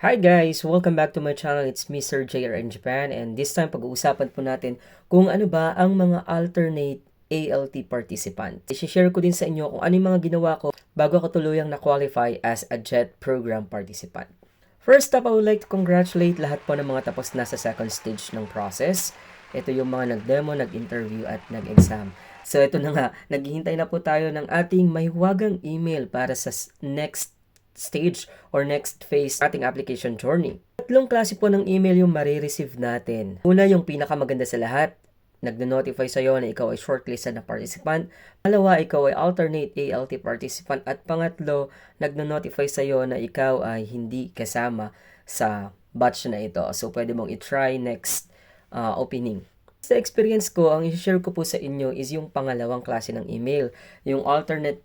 Hi guys! Welcome back to my channel. It's Sir JR in Japan and this time pag-uusapan po natin kung ano ba ang mga alternate ALT participant. I-share ko din sa inyo kung ano yung mga ginawa ko bago ako tuluyang na-qualify as a JET program participant. First up, I would like to congratulate lahat po ng mga tapos na sa second stage ng process. Ito yung mga nag-demo, nag-interview at nag-exam. So ito na nga, naghihintay na po tayo ng ating mahiwagang email para sa next stage or next phase ating application journey. Tatlong klase po ng email yung marireceive natin. Una, yung pinakamaganda sa lahat, nagno-notify sa'yo na ikaw ay shortlisted na participant. Pangalawa, ikaw ay alternate ALT participant. At pangatlo, nagno-notify sa'yo na ikaw ay hindi kasama sa batch na ito. So, pwede mong i-try next uh, opening. Sa experience ko, ang i-share ko po sa inyo is yung pangalawang klase ng email, yung alternate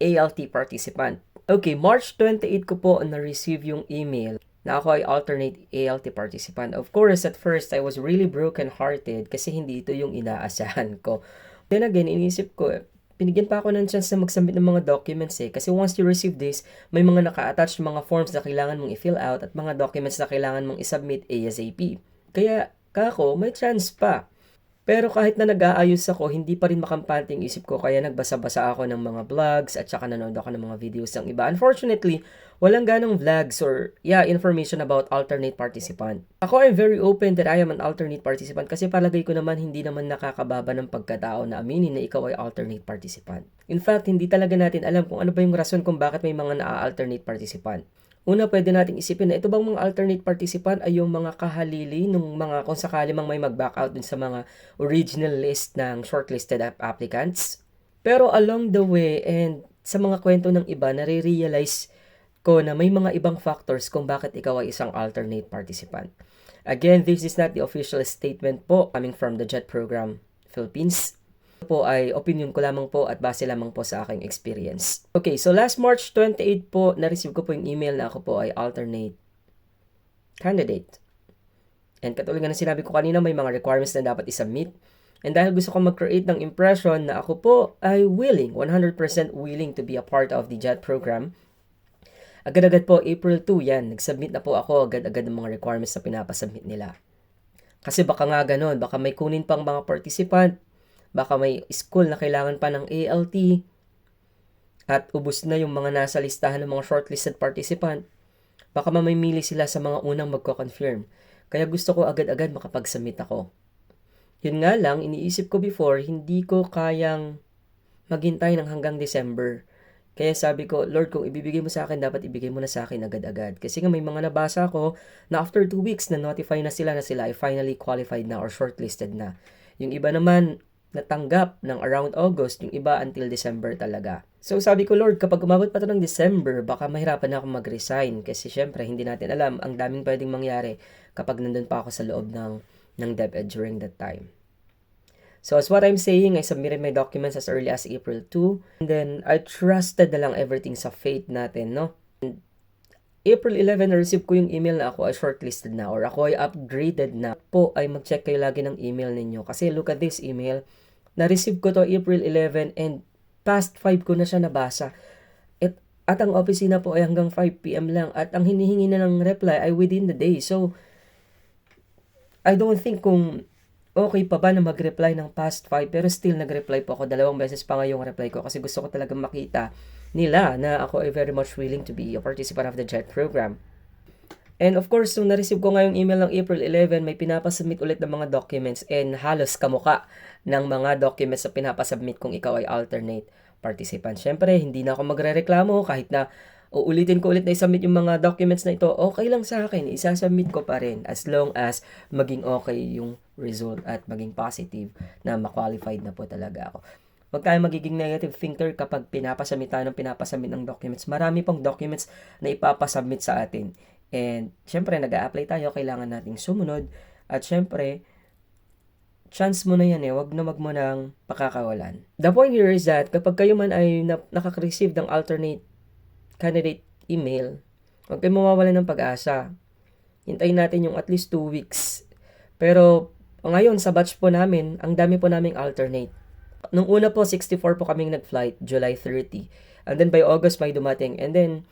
ALT participant. Okay, March 28 ko po na-receive yung email na ako ay alternate ALT participant. Of course, at first, I was really broken-hearted kasi hindi ito yung inaasahan ko. Then again, inisip ko, binigyan pa ako ng chance na mag-submit ng mga documents eh. Kasi once you receive this, may mga naka-attach mga forms na kailangan mong i-fill out at mga documents na kailangan mong i-submit ASAP. Kaya, kako, may chance pa. Pero kahit na nag-aayos ako, hindi pa rin makampante yung isip ko kaya nagbasa-basa ako ng mga vlogs at saka nanonood ako ng mga videos ng iba. Unfortunately, walang ganong vlogs or yeah, information about alternate participant. Ako I'm very open that I am an alternate participant kasi palagay ko naman hindi naman nakakababa ng pagkatao na aminin na ikaw ay alternate participant. In fact, hindi talaga natin alam kung ano ba yung rason kung bakit may mga na-alternate participant. Una, pwede nating isipin na ito bang mga alternate participant ay yung mga kahalili nung mga kung sakali mang may mag-back out dun sa mga original list ng shortlisted app applicants. Pero along the way and sa mga kwento ng iba, nare-realize ko na may mga ibang factors kung bakit ikaw ay isang alternate participant. Again, this is not the official statement po coming from the JET program Philippines po ay opinion ko lamang po at base lamang po sa aking experience. Okay, so last March 28 po, na-receive ko po yung email na ako po ay alternate candidate. And katulad nga ng sinabi ko kanina, may mga requirements na dapat isubmit. And dahil gusto ko mag-create ng impression na ako po ay willing, 100% willing to be a part of the JET program, agad-agad po, April 2 yan, nag-submit na po ako agad-agad ng mga requirements na pinapasubmit nila. Kasi baka nga ganun, baka may kunin pang mga participant, baka may school na kailangan pa ng ALT, at ubos na yung mga nasa listahan ng mga shortlisted participant, baka mamimili sila sa mga unang magko-confirm. Kaya gusto ko agad-agad makapag-submit ako. Yun nga lang, iniisip ko before, hindi ko kayang maghintay ng hanggang December. Kaya sabi ko, Lord, kung ibibigay mo sa akin, dapat ibigay mo na sa akin agad-agad. Kasi nga may mga nabasa ko na after 2 weeks, na-notify na sila na sila ay finally qualified na or shortlisted na. Yung iba naman, natanggap ng around August, yung iba until December talaga. So sabi ko, Lord, kapag umabot pa to ng December, baka mahirapan na ako mag-resign kasi syempre hindi natin alam ang daming pwedeng mangyari kapag nandun pa ako sa loob ng, ng DepEd during that time. So as what I'm saying, I submitted my documents as early as April 2. And then I trusted na lang everything sa faith natin, no? April 11, na-receive ko yung email na ako ay shortlisted na or ako ay upgraded na. Po ay mag-check kayo lagi ng email ninyo. Kasi look at this email. Na-receive ko to April 11 and past 5 ko na siya nabasa. At, at ang opisina po ay hanggang 5pm lang. At ang hinihingi na ng reply ay within the day. So, I don't think kung okay pa ba na mag-reply ng past 5 pero still nag-reply po ako dalawang beses pa nga yung reply ko kasi gusto ko talaga makita nila na ako ay very much willing to be a participant of the JET program. And of course, nung na-receive ko nga yung email ng April 11, may pinapasubmit ulit ng mga documents and halos kamuka ng mga documents na pinapasubmit kung ikaw ay alternate participant. Siyempre, hindi na ako magre-reklamo kahit na uulitin ko ulit na isubmit yung mga documents na ito, okay lang sa akin, isasubmit ko pa rin as long as maging okay yung result at maging positive na ma-qualified na po talaga ako. Huwag tayo magiging negative thinker kapag pinapasubmit tayo ng pinapasubmit ng documents. Marami pong documents na ipapasubmit sa atin. And, syempre, nag apply tayo, kailangan nating sumunod. At syempre, chance mo na yan eh, wag na wag mo nang pakakawalan. The point here is that kapag kayo man ay na- nakaka-receive ng alternate candidate email, huwag kayo mawawalan ng pag-asa. Hintayin natin yung at least 2 weeks. Pero ngayon sa batch po namin, ang dami po naming alternate. Nung una po, 64 po kaming nag-flight, July 30. And then by August may dumating. And then,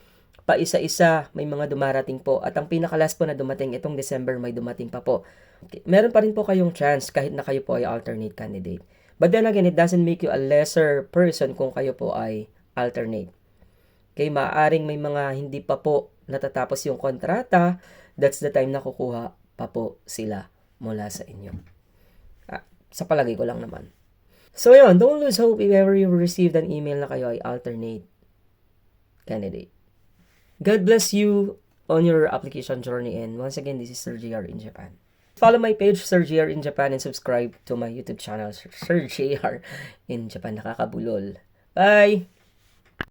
pa isa-isa, may mga dumarating po. At ang pinakalas po na dumating, itong December may dumating pa po. Okay. Meron pa rin po kayong chance kahit na kayo po ay alternate candidate. But then again, it doesn't make you a lesser person kung kayo po ay alternate. Okay, maaaring may mga hindi pa po natatapos yung kontrata, that's the time na kukuha pa po sila mula sa inyo. Ah, sa palagay ko lang naman. So yun, don't lose hope if ever you received an email na kayo ay alternate candidate. God bless you on your application journey and once again, this is Sir JR in Japan. Follow my page, Sir JR in Japan and subscribe to my YouTube channel, Sir JR in Japan. Nakakabulol. Bye!